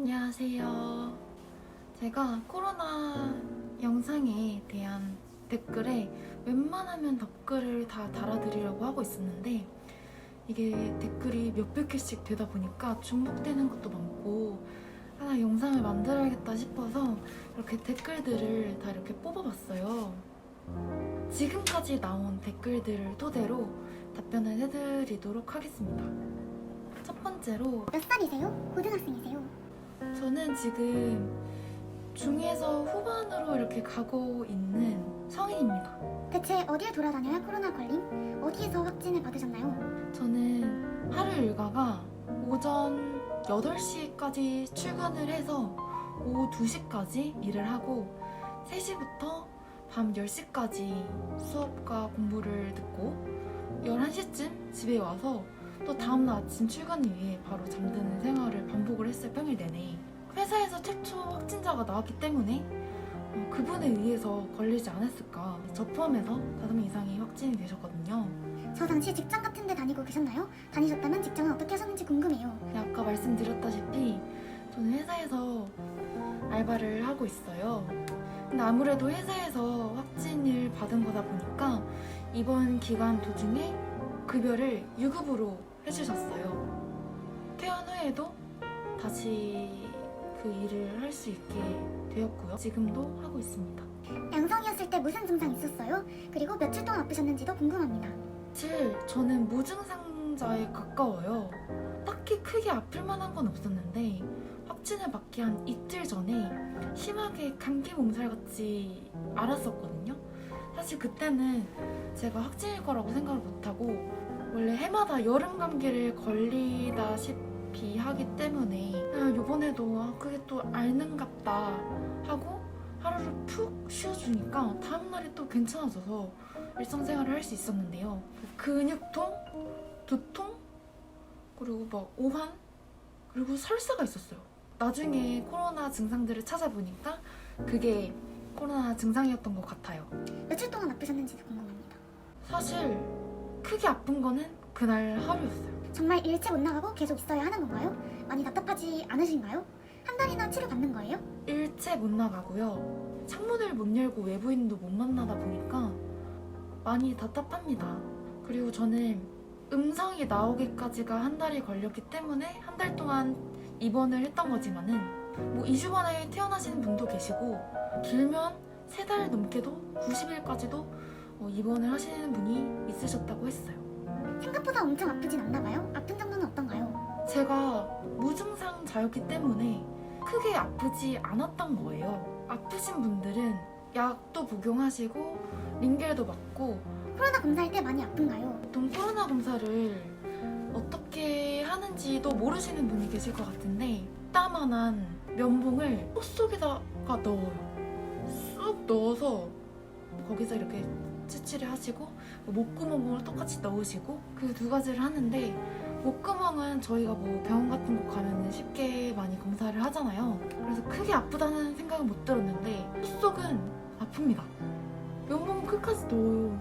안녕하세요. 제가 코로나 영상에 대한 댓글에 웬만하면 댓글을 다 달아드리려고 하고 있었는데 이게 댓글이 몇백 개씩 되다 보니까 중복되는 것도 많고 하나 영상을 만들어야겠다 싶어서 이렇게 댓글들을 다 이렇게 뽑아봤어요. 지금까지 나온 댓글들을 토대로 답변을 해드리도록 하겠습니다. 첫 번째로 몇 살이세요? 고등학생이세요? 저는 지금 중2에서 후반으로 이렇게 가고 있는 성인입니다. 대체 어디에 돌아다녀야 코로나 걸림? 어디에서 확진을 받으셨나요? 저는 하루 일과가 오전 8시까지 출근을 해서 오후 2시까지 일을 하고 3시부터 밤 10시까지 수업과 공부를 듣고 11시쯤 집에 와서 또 다음날 아침 출근을 위해 바로 잠드는 생활을 반복을 했어요 평일 내내 회사에서 최초 확진자가 나왔기 때문에 어, 그분에 의해서 걸리지 않았을까 저 포함해서 5명 이상이 확진이 되셨거든요 저 당시 직장 같은 데 다니고 계셨나요? 다니셨다면 직장은 어떻게 하셨는지 궁금해요. 네, 아까 말씀드렸다시피 저는 회사에서 알바를 하고 있어요. 근데 아무래도 회사에서 확진을 받은 거다 보니까 이번 기간 도중에 급여를 유급으로 해주셨어요. 퇴원 후에도 다시 그 일을 할 수 있게 되었고요. 지금도 하고 있습니다. 양성이었을 때 무슨 증상 있었어요? 그리고 며칠 동안 아프셨는지도 궁금합니다. 사실 저는 무증상자에 가까워요. 딱히 크게 아플 만한 건 없었는데 확진을 받기 한 이틀 전에 심하게 감기 몸살 같이 알았었거든요. 사실 그때는 제가 확진일 거라고 생각을 못하고 원래 해마다 여름 감기를 걸리다시피 하기 때문에 아, 요번에도 아, 그게 또 앓는갑다 하고 하루를 푹 쉬어주니까 다음날이 또 괜찮아져서 일상생활을 할 수 있었는데요. 근육통, 두통, 그리고 막 오한, 그리고 설사가 있었어요. 나중에 코로나 증상들을 찾아보니까 그게 코로나 증상이었던 것 같아요. 며칠 동안 아프셨는지도 궁금합니다. 사실 크게 아픈 거는 그날 하루였어요. 정말 일체 못 나가고 계속 있어야 하는 건가요? 많이 답답하지 않으신가요? 한 달이나 치료 받는 거예요? 일체 못 나가고요. 창문을 못 열고 외부인도 못 만나다 보니까 많이 답답합니다. 그리고 저는 음성이 나오기까지가 한 달이 걸렸기 때문에 한 달 동안 입원을 했던 거지만은 뭐 2주 만에 퇴원하시는 분도 계시고 길면 3달 넘게도 90일까지도 어, 입원을 하시는 분이 있으셨다고 했어요. 생각보다 엄청 아프진 않나 봐요? 아픈 정도는 어떤가요? 제가 무증상 자였기 때문에 크게 아프지 않았던 거예요. 아프신 분들은 약도 복용하시고 링겔도 맞고 코로나 검사할 때 많이 아픈가요? 보통 코로나 검사를 어떻게 하는지도 모르시는 분이 계실 것 같은데 따만한 면봉을 코 속에다가 넣어요. 쑥 넣어서 거기서 이렇게 채취를 하시고 목구멍을 똑같이 넣으시고 그 두 가지를 하는데 목구멍은 저희가 뭐 병원 같은 곳 가면 쉽게 많이 검사를 하잖아요. 그래서 크게 아프다는 생각은 못 들었는데 콧속은 아픕니다. 면봉 끝까지 넣어요.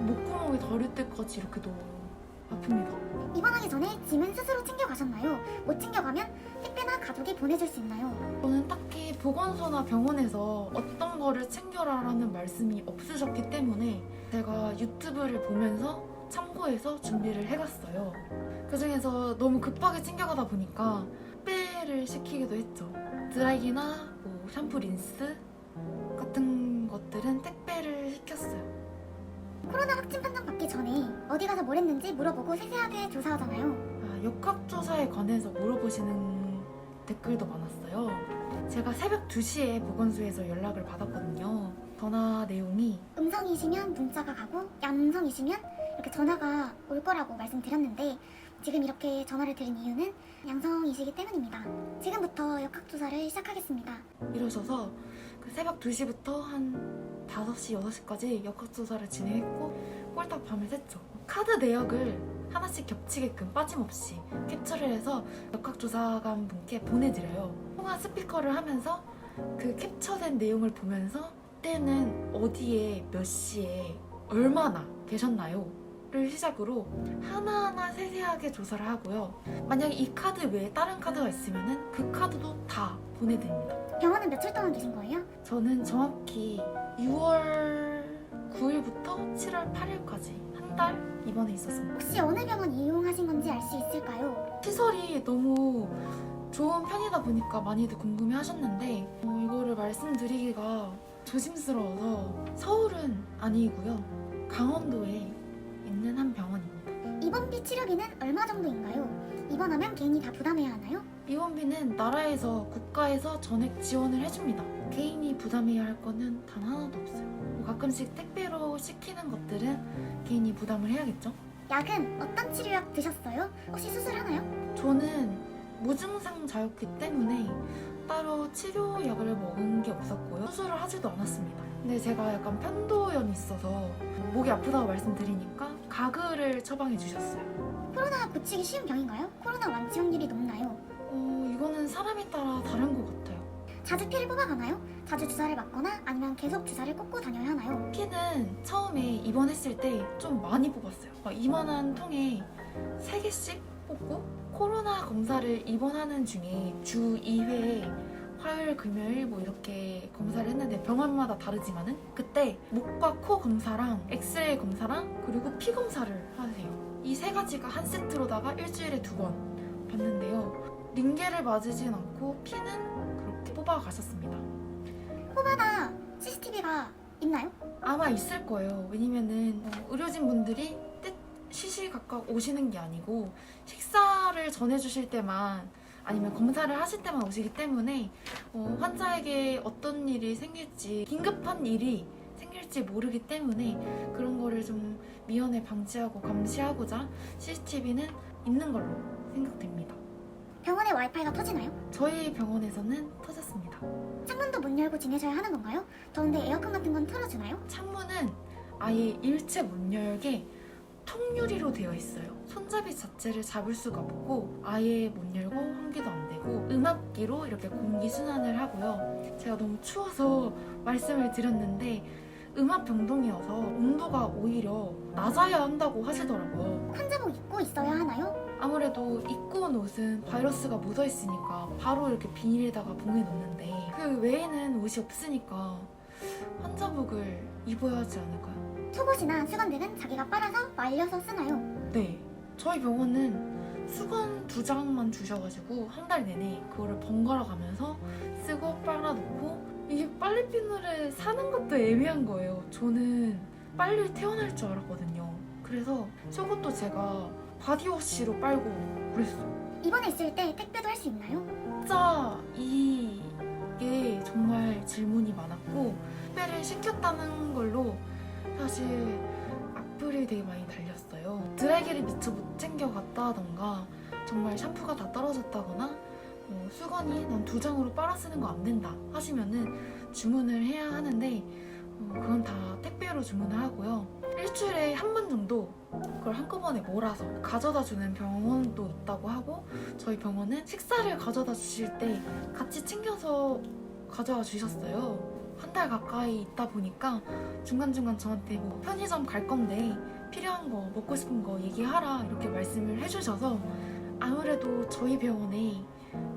목구멍이 더릴 때까지 이렇게 넣어요. 아픕니다. 입원하기 전에 짐은 스스로 챙겨가셨나요? 못 챙겨가면 택배나 가족이 보내줄 수 있나요? 저는 딱히 보건소나 병원에서 어떤 거를 챙겨라라는 말씀이 없으셨기 때문에 제가 유튜브를 보면서 참고해서 준비를 해갔어요. 그 중에서 너무 급하게 챙겨가다 보니까 택배를 시키기도 했죠. 드라이기나 뭐 샴푸, 린스 같은 것들은 택배를 시켰어요. 코로나 확진 판정 받기 전에 어디 가서 뭘 했는지 물어보고 세세하게 조사하잖아요. 아, 역학조사에 관해서 물어보시는 댓글도 많았어요. 제가 새벽 2시에 보건소에서 연락을 받았거든요. 전화 내용이 음성이시면 문자가 가고 양성이시면 이렇게 전화가 올 거라고 말씀드렸는데 지금 이렇게 전화를 드린 이유는 양성이시기 때문입니다. 지금부터 역학조사를 시작하겠습니다. 이러셔서 그 새벽 2시부터 한 5시, 6시까지 역학조사를 진행했고 꼴딱 밤을 샜죠. 카드 내역을 하나씩 겹치게끔 빠짐없이 캡처를 해서 역학조사관 분께 보내드려요. 통화 스피커를 하면서 그 캡처된 내용을 보면서 때는 어디에 몇 시에 얼마나 계셨나요? 를 시작으로 하나하나 세세하게 조사를 하고요. 만약에 이 카드 외에 다른 카드가 있으면 그 카드도 다 보내드립니다. 병원은 며칠 동안 계신 거예요? 저는 정확히 6월 9일부터 7월 8일까지 한 달 입원해 있었습니다. 혹시 어느 병원 이용하신 건지 알 수 있을까요? 시설이 너무 좋은 편이다 보니까 많이들 궁금해 하셨는데 어, 이거를 말씀드리기가 조심스러워서 서울은 아니고요. 강원도에 있는 한 병원입니다. 입원비 치료비는 얼마 정도인가요? 입원하면 개인이 다 부담해야 하나요? 입원비는 나라에서 국가에서 전액 지원을 해줍니다. 개인이 부담해야 할 거는 단 하나도 없어요. 뭐 가끔씩 택배로 시키는 것들은 개인이 부담을 해야겠죠? 약은 어떤 치료약 드셨어요? 혹시 수술하나요? 저는 무증상 자였기 때문에 따로 치료약을 먹은 게 없었고요. 수술을 하지도 않았습니다. 근데 제가 약간 편도염이 있어서 목이 아프다고 말씀드리니까 가글을 처방해 주셨어요. 코로나 고치기 쉬운 병인가요? 코로나 완치 확률이 높나요? 어, 이거는 사람에 따라 다른 것 같아요. 자주 피를 뽑아가나요? 자주 주사를 맞거나 아니면 계속 주사를 꽂고 다녀야 하나요? 피는 처음에 입원했을 때 좀 많이 뽑았어요. 막 이만한 통에 3개씩 뽑고 코로나 검사를 입원하는 중에 주 2회 화요일, 금요일 뭐 이렇게 검사를 했는데 병원마다 다르지만은 그때 목과 코 검사랑 엑스레이 검사랑 그리고 피 검사를 하세요. 이 세 가지가 한 세트로다가 일주일에 두번 받는데요. 링게를 맞으진 않고 피는 뽑아 갔었습니다. 호바나 CCTV가 있나요? 아마 있을 거예요. 왜냐면은 어, 의료진 분들이 때 시시각각 오시는 게 아니고 식사를 전해주실 때만 아니면 검사를 하실 때만 오시기 때문에 어, 환자에게 어떤 일이 생길지 긴급한 일이 생길지 모르기 때문에 그런 거를 좀 미연에 방지하고 감시하고자 CCTV는 있는 걸로 생각됩니다. 병원에 와이파이가 터지나요? 저희 병원에서는 터졌습니다. 창문도 문 열고 지내셔야 하는 건가요? 더운데 에어컨 같은 건 틀어주나요? 창문은 아예 일체 못 열게 통유리로 되어 있어요. 손잡이 자체를 잡을 수가 없고 아예 못 열고 환기도 안 되고 음압기로 이렇게 공기 순환을 하고요. 제가 너무 추워서 말씀을 드렸는데 음압 병동이어서 온도가 오히려 낮아야 한다고 하시더라고요. 환자복 입고 있어야 하나요? 아무래도 입고 온 옷은 바이러스가 묻어 있으니까 바로 이렇게 비닐에다가 봉해 놓는데 그 외에는 옷이 없으니까 환자복을 입어야 하지 않을까요? 속옷이나 수건들은 자기가 빨아서 말려서 쓰나요? 네. 저희 병원은 수건 두 장만 주셔가지고 한 달 내내 그거를 번갈아 가면서 쓰고 빨아놓고 이게 빨래비누를 사는 것도 애매한 거예요. 저는 빨리 태어날 줄 알았거든요. 그래서 속옷도 제가 바디워시로 빨고 그랬어요. 입원해 있을 때 택배도 할 수 있나요? 진짜 이게 정말 질문이 많았고 택배를 시켰다는 걸로 사실 악플이 되게 많이 달렸어요. 드라이기를 미처 못 챙겨갔다 하던가 정말 샴푸가 다 떨어졌다거나 뭐 수건이 난 두 장으로 빨아 쓰는 거 안 된다 하시면은 주문을 해야 하는데 어, 그건 다 택배로 주문을 하고요. 일주일에 한 번 정도 그걸 한꺼번에 몰아서 가져다 주는 병원도 있다고 하고 저희 병원은 식사를 가져다 주실 때 같이 챙겨서 가져와 주셨어요. 한 달 가까이 있다 보니까 중간중간 저한테 뭐 편의점 갈 건데 필요한 거 먹고 싶은 거 얘기하라 이렇게 말씀을 해주셔서 아무래도 저희 병원에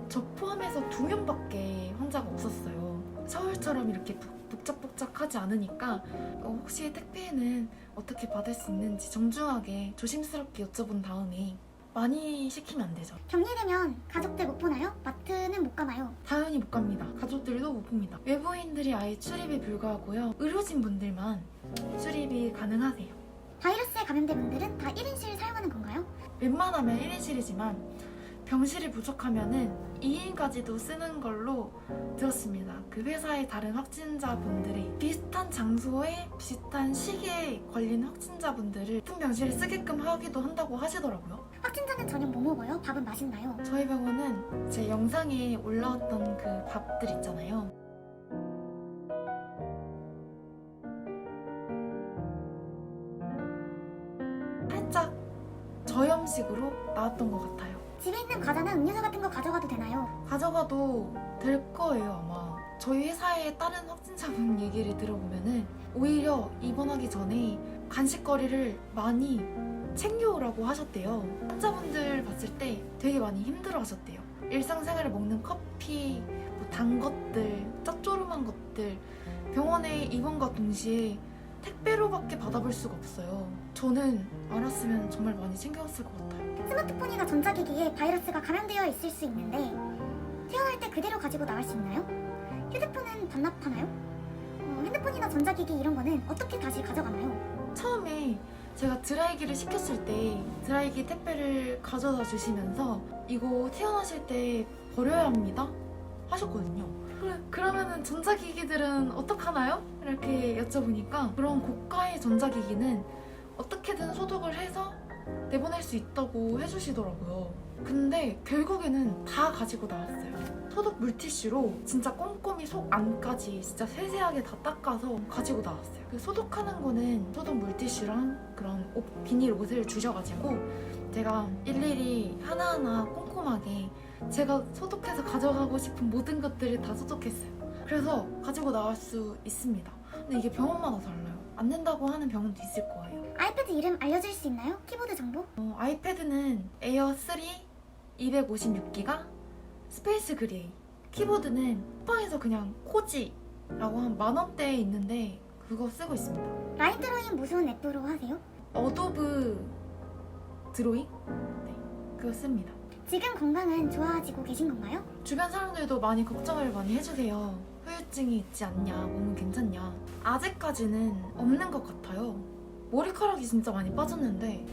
저 포함해서 두 명밖에 환자가 없었어요. 서울처럼 이렇게 복- 복잡복잡하지 않으니까 어, 혹시 택배는 어떻게 받을 수 있는지 정중하게 조심스럽게 여쭤본 다음에 많이 시키면 안 되죠. 격리되면 가족들 못 보나요? 마트는 못 가나요? 당연히 못 갑니다. 가족들도 못 봅니다. 외부인들이 아예 출입이 불가하고요. 의료진 분들만 출입이 가능하세요. 바이러스에 감염된 분들은 다 1인실 사용하는 건가요? 웬만하면 1인실이지만 병실이 부족하면은 2인까지도 쓰는 걸로 들었습니다. 그 회사의 다른 확진자분들이 비슷한 장소에 비슷한 시기에 걸린 확진자분들을 같은 병실을 쓰게끔 하기도 한다고 하시더라고요. 확진자는 저녁 뭐 먹어요? 밥은 맛있나요? 저희 병원은 제 영상에 올라왔던 그 밥들 있잖아요. 살짝 저염식으로 나왔던 것 같아요. 집에 있는 과자나 음료수 같은 거 가져가도 되나요? 가져가도 될 거예요, 아마. 저희 회사의 다른 확진자분 얘기를 들어보면은 오히려 입원하기 전에 간식거리를 많이 챙겨오라고 하셨대요. 환자분들 봤을 때 되게 많이 힘들어 하셨대요. 일상생활에 먹는 커피, 뭐 단 것들, 짭조름한 것들, 병원에 입원과 동시에 택배로밖에 받아볼 수가 없어요. 저는 알았으면 정말 많이 챙겨왔을 것 같아요. 스마트폰이나 전자기기에 바이러스가 감염되어 있을 수 있는데 태어날 때 그대로 가지고 나갈 수 있나요? 휴대폰은 반납하나요? 어, 핸드폰이나 전자기기 이런 거는 어떻게 다시 가져가나요? 처음에 제가 드라이기를 시켰을 때 드라이기 택배를 가져다 주시면서 이거 태어나실 때 버려야 합니다 하셨거든요. 그러면은 전자기기들은 어떡하나요? 이렇게 여쭤보니까 그런 고가의 전자기기는 어떻게든 소독을 해서 내보낼 수 있다고 해주시더라고요. 근데 결국에는 다 가지고 나왔어요. 소독 물티슈로 진짜 꼼꼼히 속 안까지 진짜 세세하게 다 닦아서 가지고 나왔어요. 그 소독하는 거는 소독 물티슈랑 그런 옷, 비닐 옷을 주셔가지고 제가 일일이 하나하나 꼼꼼하게 제가 소독해서 가져가고 싶은 모든 것들을 다 소독했어요. 그래서 가지고 나갈 수 있습니다. 근데 이게 병원마다 달라요. 안 된다고 하는 병원도 있을 거예요. 아이패드 이름 알려줄 수 있나요? 키보드 정보? 어, 아이패드는 에어 3 256기가 스페이스 그레이 키보드는 쿠팡에서 그냥 코지라고 한 만원대에 있는데 그거 쓰고 있습니다 라인 드로잉 무슨 앱으로 하세요? 어도브 드로잉? 네 그거 씁니다 지금 건강은 좋아지고 계신 건가요? 주변 사람들도 많이 걱정을 많이 해주세요 후유증이 있지 않냐 몸은 괜찮냐 아직까지는 없는 것 같아요 머리카락이 진짜 많이 빠졌는데.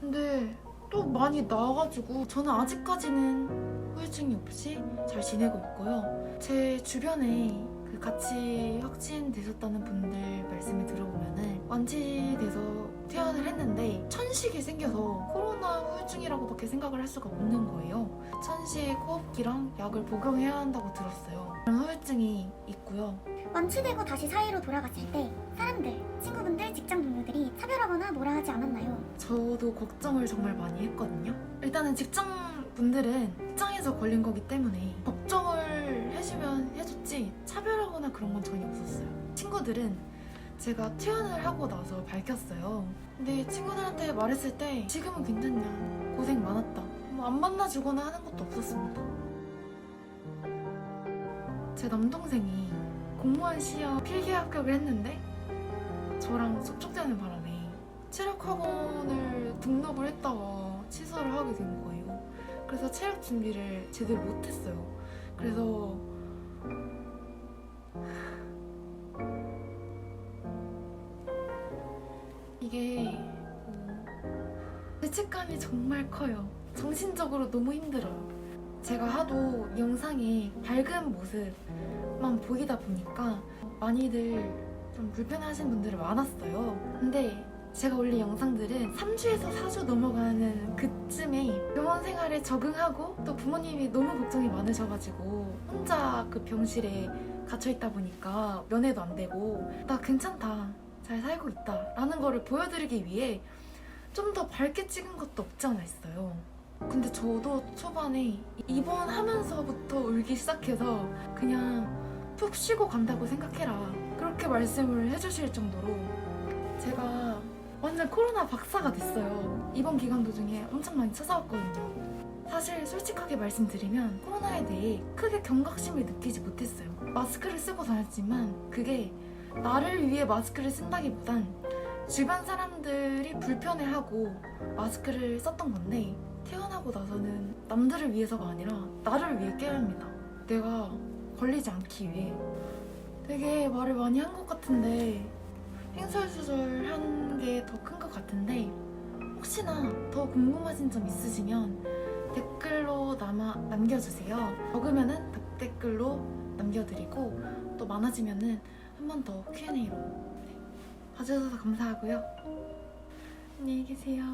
근데 또 많이 나와가지고 저는 아직까지는 후유증이 없이 잘 지내고 있고요. 제 주변에 그 같이 확진되셨다는 분들 말씀을 들어보면은 완치돼서 퇴원을 했는데 천식이 생겨서 코로나 후유증이라고밖에 생각을 할 수가 없는 거예요 천식 호흡기랑 약을 복용해야 한다고 들었어요 그런 후유증이 있고요 완치되고 다시 사회로 돌아갔을 때 사람들, 친구분들, 직장 동료들이 차별하거나 뭐라 하지 않았나요? 저도 걱정을 정말 많이 했거든요. 일단은 직장 분들은 직장에서 걸린 거기 때문에 걱정을 해주면 해줬지 차별하거나 그런 건 전혀 없었어요. 친구들은 제가 퇴원을 하고 나서 밝혔어요. 근데 친구들한테 말했을 때 지금은 괜찮냐, 고생 많았다. 뭐 안 만나주거나 하는 것도 없었습니다. 제 남동생이 공무원 시험 필기 합격을 했는데 저랑 접촉되는 바람에 체력 학원을 등록을 했다가 취소를 하게 된 거예요. 그래서 체력 준비를 제대로 못했어요. 그래서 이게 어, 죄책감이 정말 커요. 정신적으로 너무 힘들어요. 제가 하도 영상에 밝은 모습만 보이다 보니까 많이들 좀 불편하신 분들이 많았어요. 근데 제가 올린 영상들은 3주에서 4주 넘어가는 그쯤에 병원 생활에 적응하고 또 부모님이 너무 걱정이 많으셔가지고 혼자 그 병실에 갇혀있다 보니까 면회도 안 되고 나 괜찮다 잘 살고 있다 라는 거를 보여드리기 위해 좀 더 밝게 찍은 것도 없지 않아 있어요. 근데 저도 초반에 입원하면서부터 울기 시작해서 그냥 푹 쉬고 간다고 생각해라. 그렇게 말씀을 해주실 정도로 제가 완전 코로나 박사가 됐어요. 이번 기간 도중에 엄청 많이 찾아왔거든요. 사실 솔직하게 말씀드리면 코로나에 대해 크게 경각심을 느끼지 못했어요. 마스크를 쓰고 다녔지만 그게 나를 위해 마스크를 쓴다기보단 주변 사람들이 불편해하고 마스크를 썼던 건데 태어나고 나서는 남들을 위해서가 아니라 나를 위해 깨야 합니다. 내가 걸리지 않기 위해 되게 말을 많이 한 것 같은데 횡설수설한 게 더 큰 것 같은데 혹시나 더 궁금하신 점 있으시면 댓글로 남아 남겨주세요. 적으면은 답댓글로 남겨드리고 또 많아지면은 한 번 더 Q&A로 봐주셔서 감사하고요. 안녕히 계세요.